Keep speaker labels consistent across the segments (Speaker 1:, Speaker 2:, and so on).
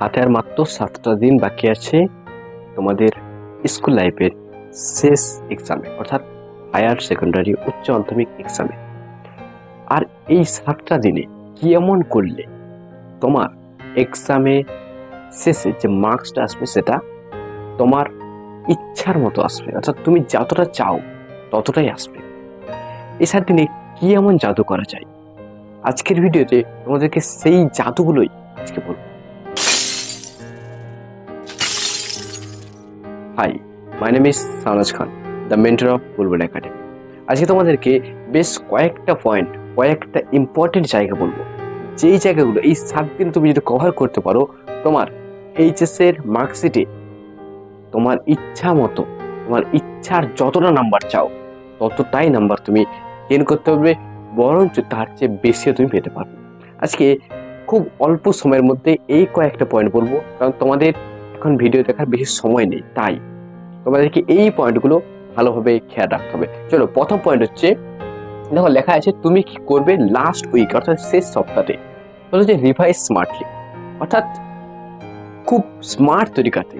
Speaker 1: হাতে আর মাত্র সাতটা দিন বাকি আছে তোমাদের স্কুল লাইফের শেষ এক্সামে অর্থাৎ হায়ার সেকেন্ডারি উচ্চ মাধ্যমিক এক্সামে আর এই সাতটা দিনে কি এমন করলে তোমার এক্সামে শেষে যে মার্কসটা আসবে সেটা তোমার ইচ্ছার মতো আসবে, অর্থাৎ তুমি যতটা চাও ততটাই আসবে। এই সাত দিনে কি এমন জাদু করা যায়? আজকের ভিডিওতে তোমাদেরকে সেই জাদুগুলোই আজকে বলব। Hi my name is Sanaz Khan the mentor of Bulbul academy আজকে তোমাদেরকে বেশ কয়েকটা পয়েন্ট কয়েকটা ইম্পর্টেন্ট জায়গা বলব। যেই জায়গাগুলো, এই সাত দিন তুমি যদি কভার করতে পারো, তোমার এইচএসের মার্কশিটে তোমার ইচ্ছা মতো, তোমার ইচ্ছার যতটা নাম্বার চাও, ততটাই নাম্বার তুমি গেন করতে পারবে, বরঞ্চ তার চেয়ে বেশিও তুমি পেতে পারবে। আজকে খুব অল্প সময়ের মধ্যে এই কয়েকটা পয়েন্ট বলব, কারণ তোমাদের এখন ভিডিও দেখার বেশি সময় নেই, তাই তোমাদেরকে এই পয়েন্টগুলো ভালোভাবে খেয়াল রাখতে হবে। চলো, প্রথম পয়েন্ট হচ্ছে, দেখো লেখা আছে, তুমি কি করবে লাস্ট উইক অর্থাৎ শেষ সপ্তাহে বলো যে রিভাইজ স্মার্টলি অর্থাৎ খুব স্মার্ট তরিকাতে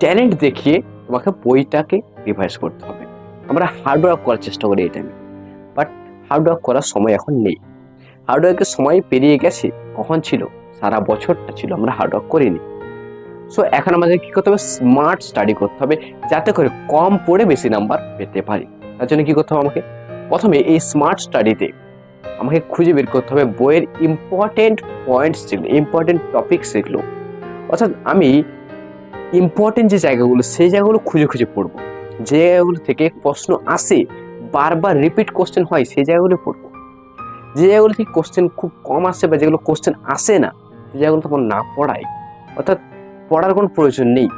Speaker 1: ট্যালেন্ট দেখিয়ে তোমাকে বইটাকে রিভাইজ করতে হবে। আমরা হার্ডওয়ার্ক করার চেষ্টা করি এই টাইমে বাট হার্ডওয়ার্ক করার সময় এখন নেই। হার্ডওয়ার্কের সময় পেরিয়ে গেছে, কখন ছিল? সারা বছরটা ছিল, আমরা হার্ডওয়ার্ক করিনি। সো এখন আমাদের কি করতে হবে? স্মার্ট স্টাডি করতে হবে, যাতে করে কম পড়ে বেশি নাম্বার পেতে পারি। তার জন্য কি করতে হবে আমাকে? প্রথমে এই স্মার্ট স্টাডিতে আমাকে খুঁজে বের করতে হবে বইয়ের ইম্পর্টেন্ট পয়েন্টস যেগুলো ইম্পর্টেন্ট টপিকস যেগুলো অর্থাৎ আমি ইম্পর্টেন্ট যে জায়গাগুলো, সেই জায়গাগুলো খুঁজে খুঁজে পড়ব। যে জায়গাগুলো থেকে প্রশ্ন আসে, বারবার রিপিট কোশ্চেন হয়, সেই জায়গাগুলো পড়ব। যে জায়গাগুলো থেকে কোশ্চেন খুব কম আসে বা যেগুলো কোশ্চেন আসে না, সেই জায়গাগুলো তখন না পড়াই। অর্থাৎ পড়ার কোনো প্রয়োজন নেই।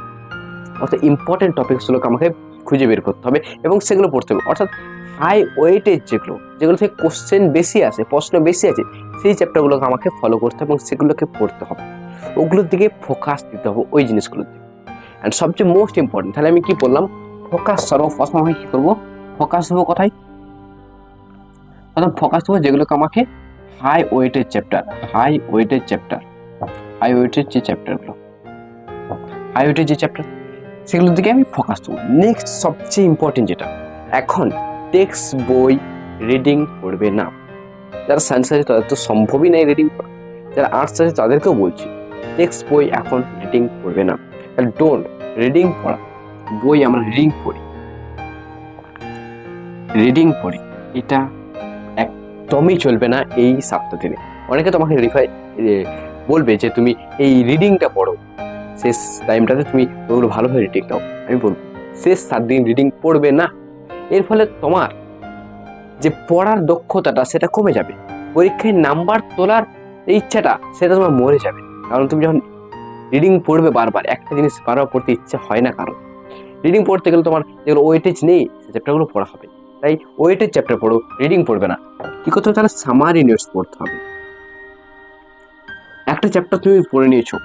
Speaker 1: অর্থাৎ ইম্পর্টেন্ট টপিকসগুলোকে আমাকে খুঁজে বের করতে হবে এবং সেগুলো পড়তে হবে। অর্থাৎ হাই ওয়েটেজ যেগুলো যেগুলো থেকে কোশ্চেন বেশি আছে প্রশ্ন বেশি আছে সেই চ্যাপ্টারগুলোকে আমাকে ফলো করতে হবে এবং সেগুলোকে পড়তে হবে। ওগুলোর দিকে ফোকাস দিতে হবে ওই জিনিসগুলোর দিকে। অ্যান্ড সবচেয়ে মোস্ট ইম্পর্টেন্ট তাহলে আমি কি বললাম? ফোকাস সর্বপ্রথম আমি কী করব? ফোকাস দেবো কোথায়? প্রথম ফোকাস দেবো যেগুলোকে আমাকে হাই ওয়েটের চ্যাপ্টার হাই ওয়েটের চ্যাপ্টার হাই ওয়েটের যে চ্যাপ্টারগুলো হাই ওয়েটের যে চ্যাপ্টার সেগুলোর দিকে আমি ফোকাস করব। নেক্সট সবচেয়ে ইম্পর্টেন্ট যেটা, এখন টেক্সট বই রিডিং পড়বে না। যারা সায়েন্স আছে তাদের তো সম্ভবই নাই রিডিং পড়া যারা আর্টস আছে তাদেরকেও বলছি টেক্সট বই এখন রিডিং পড়বে না। ডোন্ট রিডিং পড়া বই আমরা রিডিং পড়ি। রিডিং পড়ি। এটা একদমই চলবে না এই সপ্তাহ দিনে। অনেকে তোমাকে রিফাই বলবে যে তুমি এই রিডিংটা পড়ো। শেষ টাইমটাতে তুমি ওগুলো ভালোভাবে রিডিং দাও আমি বলব। শেষ সাত দিন রিডিং পড়বে না, এর ফলে তোমার যে পড়ার দক্ষতাটা সেটা কমে যাবে। পরীক্ষায় নাম্বার তোলার ইচ্ছাটা সেটা তোমার মরে যাবে। কারণ তুমি যখন রিডিং পড়বে বারবার, একটা জিনিস বারবার পড়তে ইচ্ছা হয় না কারণ রিডিং পড়তে গেলে তোমার যেগুলো ওয়েটেজ নেই সেই চ্যাপ্টারগুলো পড়া হবে। তাই ওয়েটেজ চ্যাপ্টার পড়ো রিডিং পড়বে না। কি করতে হবে? তাহলে সামারি নোটস পড়তে হবে। একটা চ্যাপ্টার তুমি পড়ে নিয়েছো,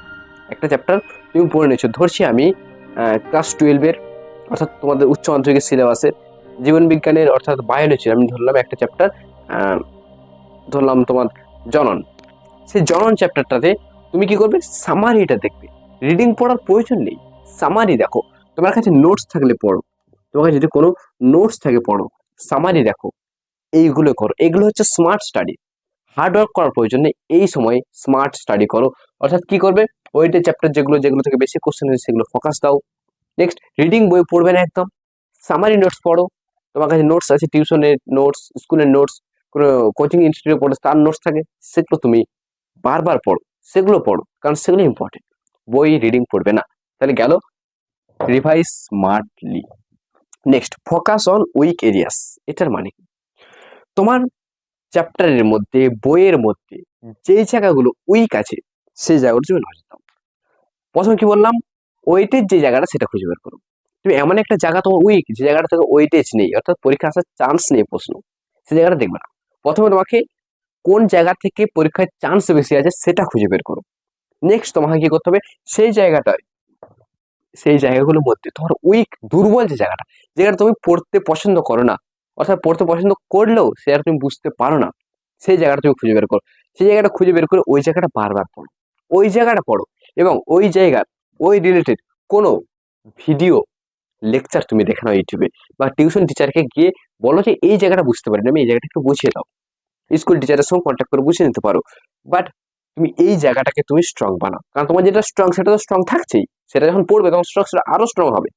Speaker 1: একটা চ্যাপ্টার তুমি পড়ে নিয়েছো। ধরছি আমি ক্লাস টুয়েলভের অর্থাৎ তোমাদের উচ্চ মাধ্যমিকের সিলেবাসের জীবন বিজ্ঞানের, অর্থাৎ বায়োলজির আমি ধরলাম একটা চ্যাপ্টার ধরলাম তোমার জনন। সেই জনন চ্যাপ্টারটাতে তুমি কি করবে? সামারিটা দেখবে। রিডিং পড়ার প্রয়োজন নেই। সামারি দেখো। তোমার কাছে নোটস থাকলে পড়ো। তোমার কাছে যদি কোনো নোটস থাকে পড়ো সামারি দেখো। এইগুলো করো। এগুলো হচ্ছে স্মার্ট স্টাডি হার্ডওয়ার্ক করার প্রয়োজন নেই। এই সময় স্মার্ট স্টাডি করো। অর্থাৎ কি করবে? ওইটা চ্যাপ্টার যেগুলো যেগুলো থেকে বেশি কোশ্চেন হয়েছে, সেগুলো ফোকাস দাও। নেক্সট রিডিং বই পড়বে না একদম। সামারি নোটস পড়ো। তোমার কাছে নোটস আছে টিউশনের নোটস স্কুলের নোটস কোনো কোচিং ইনস্টিটিউটে পড়ো, তার নোটস থাকে, সেগুলো তুমি বারবার পড়ো, সেগুলো পড়ো, কারণ সেগুলো ইম্পর্টেন্ট বই রিডিং পড়বে না। তাহলে গেল revise smartly next focus on weak areas এটার মানে তোমার চ্যাপ্টারের মধ্যে, বইয়ের মধ্যে, যেই জায়গাগুলো উইক আছে, সেই জায়গাগুলো তুমি নজর দাও। প্রথম কি বললাম? ওয়েটের যে জায়গাটা সেটা খুঁজে বের করো। তুমি এমন একটা জায়গা তোমার উইক যে জায়গাটা থেকে ওয়েটেজ নেই, অর্থাৎ পরীক্ষা আসার চান্স নেই, প্রশ্ন। সেই জায়গাটা দেখবে না। প্রথমে তোমাকে কোন জায়গা থেকে পরীক্ষার চান্স বেশি আছে সেটা খুঁজে বের করো। নেক্সট তোমাকে কি করতে হবে? সেই জায়গাটায় সেই জায়গাগুলোর মধ্যে তোমার উইক দুর্বল যে জায়গাটা যেখানে তুমি পড়তে পছন্দ করো না, অর্থাৎ পড়তে পছন্দ করলেও সে আর তুমি বুঝতে পারো না, সেই জায়গাটা তুমি খুঁজে বের করো। সেই জায়গাটা খুঁজে বের করে ওই জায়গাটা বারবার পড়ো। ওই জায়গাটা পড়ো। এবং ওই জায়গার, ওই রিলেটেড কোনো ভিডিও লেকচার তুমি দেখে নাও ইউটিউবে বা টিউশন টিচারকে গিয়ে বলো যে, এই জায়গাটা বুঝতে পারি আমি এই জায়গাটা একটু বুঝিয়ে দাও। স্কুল টিচারের সঙ্গে কন্ট্যাক্ট করে বুঝিয়ে নিতে পারো। বাট তুমি এই জায়গাটাকে তুমি স্ট্রং বানাও। কারণ তোমার যেটা স্ট্রং সেটা তো স্ট্রং থাকছেই। সেটা যখন পড়বে, তখন স্ট্রং সেটা আরও স্ট্রং হবে।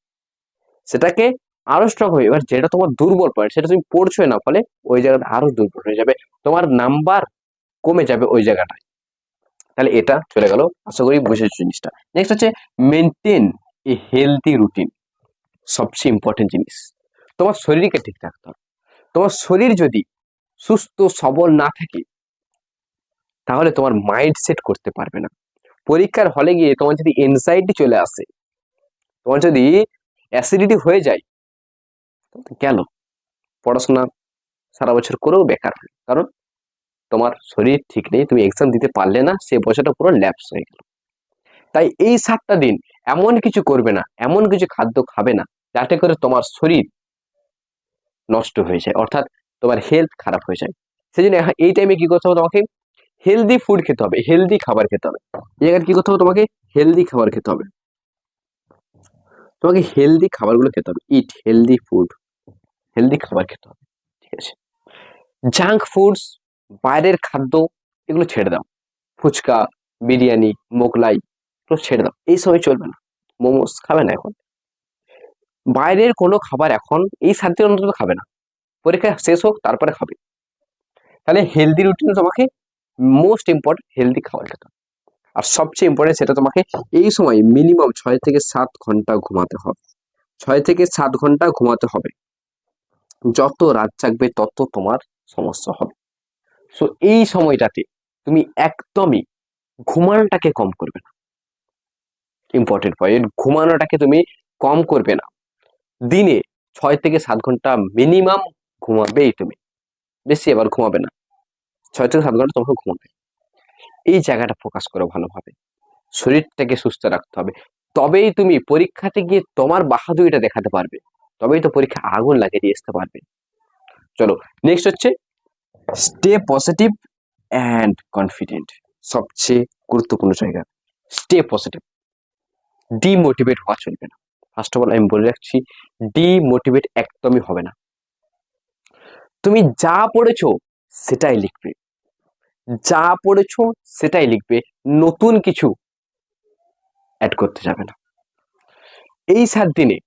Speaker 1: সেটাকে আরও স্ট্রং হবে। এবার যেটা তোমার দুর্বল পয়েন্ট সেটা তুমি পড়ছোই না, ফলে ওই জায়গাটা আরও দুর্বল হয়ে যাবে। তোমার নাম্বার কমে যাবে ওই জায়গাটায়। তাহলে এটা চলে গেল, আশা করি বুঝেছ জিনিসটা। নেক্সট হচ্ছে মেনটেন এ হেলদি রুটিন সবচেয়ে ইম্পর্টেন্ট জিনিস। তোমার শরীরকে ঠিক রাখতে হবে। তোমার শরীর যদি সুস্থ, সবল না থাকে, তাহলে তোমার মাইন্ড সেট করতে পারবে না। পরীক্ষার হলে গিয়ে তোমার যদি এনজাইটি চলে আসে, তোমার যদি অ্যাসিডিটি হয়ে যায় গেল পড়াশোনা সারা বছর করেও বেকার হয়। কারণ তোমার শরীর ঠিক নেই, তুমি এক্সাম দিতে পারলে না, সে বছরটা পুরো ল্যাপস হয়ে গেল। তাই এই সাতটা দিন এমন কিছু করবে না, এমন কিছু খাদ্য খাবে না, যাতে করে তোমার শরীর নষ্ট হয়ে যায়, অর্থাৎ তোমার হেলথ খারাপ হয়ে যায়। সেই জন্য এই টাইমে কি করতে হবে তোমাকে? হেলদি ফুড খেতে হবে হেলদি খাবার খেতে হবে। জায়গায় কি করতে হবে তোমাকে? হেলদি খাবার খেতে হবে। তোমাকে হেলদি খাবারগুলো খেতে হবে। ইট হেলদি ফুড হেলদি খাবার খেতে হবে। ঠিক আছে? জাঙ্ক ফুডস বাইরের খাদ্য এগুলো ছেড়ে দাও। ফুচকা, বিরিয়ানি, মোগলাই এগুলো ছেড়ে দাও। এই সময় চলবে না। মোমোস খাবে না এখন। বাইরের কোনো খাবার এখন এই সাত অন্তত খাবে না। পরীক্ষা শেষ হোক, তারপরে খাবে। তাহলে হেলদি রুটিন তোমাকে মোস্ট ইম্পর্টেন্ট হেলদি খাবার খেতে। আর সবচেয়ে ইম্পর্টেন্ট সেটা তোমাকে এই সময় মিনিমাম ছয় থেকে সাত ঘণ্টা ঘুমাতে হবে। ছয় থেকে সাত ঘণ্টা ঘুমাতে হবে। যত রাত জাগবে, তত তোমার সমস্যা হবে। সো এই সময়টাতে তুমি একদমই ঘুমানোটাকে কম করবে না। ইম্পর্টেন্ট পয়েন্ট ঘুমানোটাকে তুমি কম করবে না। দিনে ছয় থেকে সাত ঘণ্টা মিনিমাম ঘুমাবেই তুমি। বেশি এবার ঘুমাবে না। ছয় থেকে সাত ঘণ্টা তোমাকে ঘুমাবে। এই জায়গাটা ফোকাস করো ভালোভাবে। শরীরটাকে সুস্থ রাখতে হবে। তবেই তুমি পরীক্ষাতে গিয়ে তোমার বাহাদুরিটা দেখাতে পারবে। তবেই তো পরীক্ষা আগুন লাগিয়ে দিয়ে আসতে পারবে। চলো নেক্সট হচ্ছে স্টে পজিটিভ অ্যান্ড কনফিডেন্ট সবচেয়ে গুরুত্বপূর্ণ জায়গা। স্টে পজিটিভ ডিমোটিভেট হওয়া চলবে না। ফার্স্ট অফ অল আমি বলে রাখছি ডিমোটিভেট একদমই হবে না। তুমি যা পড়েছো, সেটাই লিখবে। যা পড়েছো, সেটাই লিখবে। নতুন কিছু অ্যাড করতে যাবে না। এই সাত দিনে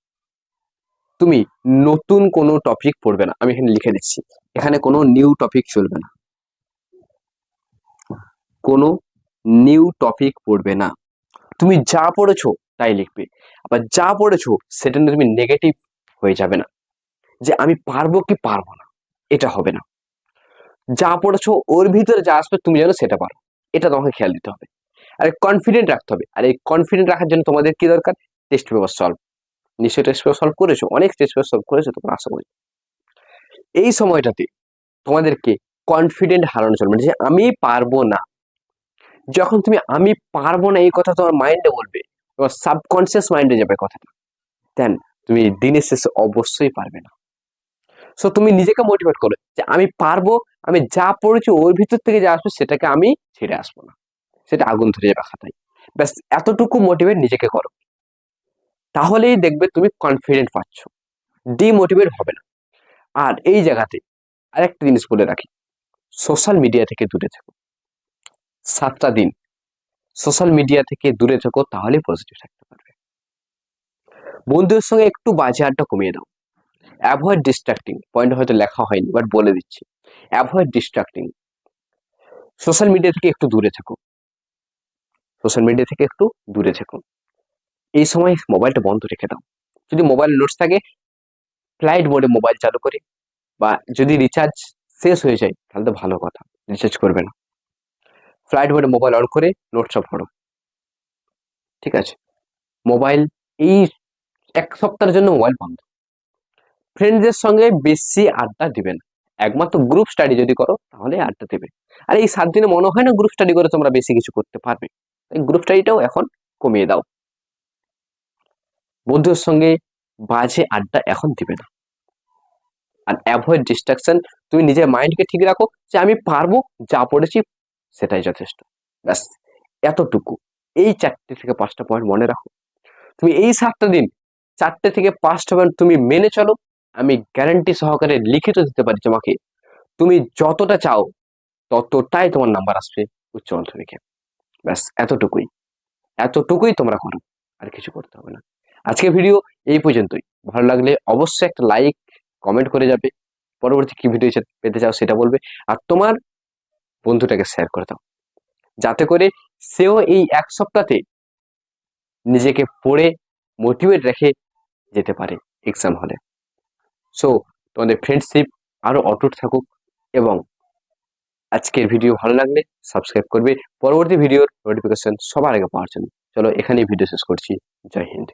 Speaker 1: তুমি নতুন কোনো টপিক পড়বে না। আমি এখানে লিখে দিচ্ছি। এখানে কোনো নিউ টপিক চলবে না। কোনো নিউ টপিক পড়বে না। তুমি যা পড়েছো তাই লিখবে। আবার যা পড়েছো সেটা নিয়ে তুমি নেগেটিভ হয়ে যাবে না। যে আমি পারব কি পারব না, এটা হবে না। যা পড়েছো ওর ভিতরে যা আসবে তুমি যেন সেটা পারো। এটা তোমাকে খেয়াল দিতে হবে। আর কনফিডেন্ট রাখতে হবে। আর এই কনফিডেন্ট রাখার জন্য তোমাদের কি দরকার? টেস্ট পেপার সলভ নিশ্চয়ই টেস্ট পেপার সলভ করেছ? অনেক টেস্ট পেপার সলভ করেছ তোমরা আশা করি এই সময়টাতে তোমাদেরকে কনফিডেন্ট হারানো চলবে যে আমি পারব না। যখন তুমি আমি পারব না এই কথা তোমার মাইন্ডে বলবে, তোমার সাবকনসিয়াস মাইন্ডে যাবে কথাটা। দেন তুমি দিনের শেষে অবশ্যই পারবে না। সো তুমি নিজেকে মোটিভেট করো যে আমি পারব, আমি যা পড়েছি ওর ভিতর থেকে যা আসবে সেটাকে আমি ছেড়ে আসব না। সেটা আগুন ধরে যাবে খাতায়। ব্যাস, এতটুকু মোটিভেট নিজেকে করো। তাহলেই দেখবে তুমি কনফিডেন্ট পাচ্ছ। ডিমোটিভেট হবে না। আর এই জায়গাতে আরেকটা জিনিস বলে রাখি সোশ্যাল মিডিয়া থেকে দূরে থেকো। সাতটা দিন সোশ্যাল মিডিয়া থেকে দূরে থেকো, তাহলে পজিটিভ থাকতে পারবে। বন্ধুদের সঙ্গে একটু বাজে আড্ডা কমিয়ে দাও। অ্যাভয়েড ডিস্ট্রাক্টিং পয়েন্ট হয়তো লেখা হয়নি বাট বলে দিচ্ছি। অ্যাভয়েড ডিস্ট্রাক্টিং সোশ্যাল মিডিয়া থেকে একটু দূরে থেকো। সোশ্যাল মিডিয়া থেকে একটু দূরে থেকো। এই সময় মোবাইলটা বন্ধ রেখে দাও। যদি মোবাইল নোটস থাকে ফ্লাইট মোডে মোবাইল চালু করে বা যদি রিচার্জ শেষ হয়ে যায়, তাহলে তো ভালো কথা রিচার্জ করবে না। ফ্লাইট মোডে মোবাইল অন করে নোটসটা পড়ো ঠিক আছে? মোবাইল এই এক সপ্তাহের জন্য মোবাইল বন্ধ। ফ্রেন্ডদের সঙ্গে বেশি আড্ডা দিবে না। একমাত্র গ্রুপ স্টাডি যদি করো, তাহলে আড্ডা দেবে। আর এই সাত দিনে মনে হয় না গ্রুপ স্টাডি করে তোমরা বেশি কিছু করতে পারবে? গ্রুপ স্টাডিটাও এখন কমিয়ে দাও। বন্ধুদের সঙ্গে বাজে আড্ডা এখন দিবে না। আর অ্যাভয়েড ডিস্ট্রাকশন তুমি নিজের মাইন্ডকে ঠিক রাখো যে আমি পারব যা পড়েছি সেটাই যথেষ্ট। ব্যাস, এতটুকু। এই চারটে থেকে পাঁচটা পয়েন্ট মনে রাখো। তুমি এই সাতটা দিন, চারটে থেকে পাঁচটা পয়েন্ট তুমি মেনে চলো। আমি গ্যারান্টি সহকারে লিখিত দিতে পারি তোমাকে। তুমি যতটা চাও, ততটাই তোমার নাম্বার আসবে উচ্চ মাধ্যমিকে। ব্যাস, এতটুকুই। এতটুকুই তোমরা করো। আর কিছু করতে হবে না। আজকে ভিডিও এই পর্যন্তই। ভালো লাগলে অবশ্যই একটা লাইক কমেন্ট করে যাবে। পরবর্তী কি ভিডিও পেতে চাও সেটা বলবে। আর তোমার বন্ধুটাকে শেয়ার করে দাও। যাতে করে সেও এই এক সপ্তাহে নিজেকে পড়ে মোটিভেট রেখে যেতে পারে এক্সাম হলে সো তোমাদের ফ্রেন্ডশিপ আরও অটুট থাকুক এবং আজকের ভিডিও ভালো লাগলে সাবস্ক্রাইব করবে। পরবর্তী ভিডিওর নোটিফিকেশন সবার আগে পাওয়ার জন্য। চলো এখানেই ভিডিও শেষ করছি। জয় হিন্দ।